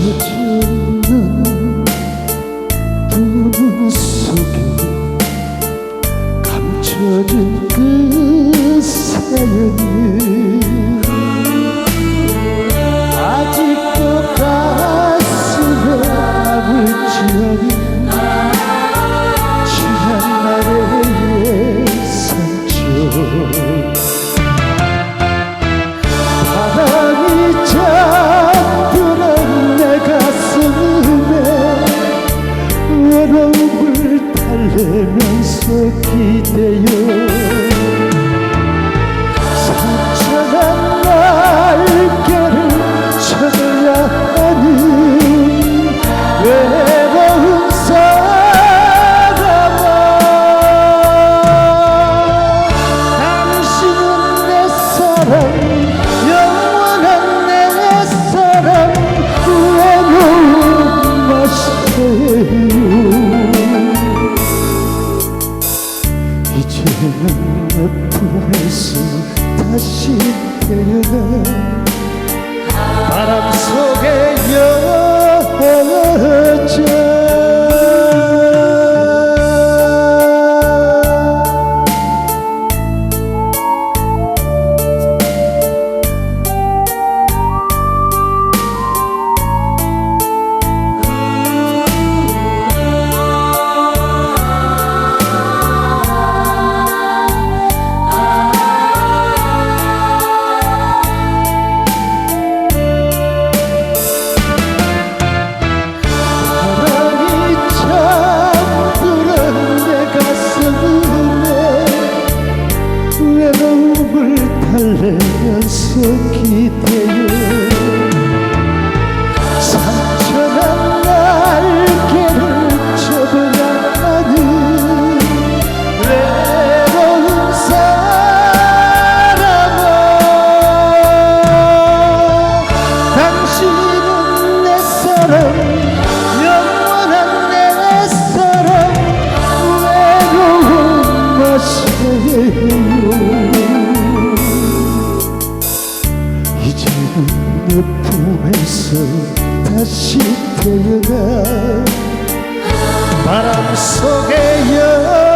가지는 눈 속에 감춰진 그 주세요. 상처가 날개를 쳐야 하니 외로운 사람아. 당신은 내 사랑. 품에서 다시 내려 바람 속에 그래서 기대요 그 품에서 다시 태어나. 바람 속에 여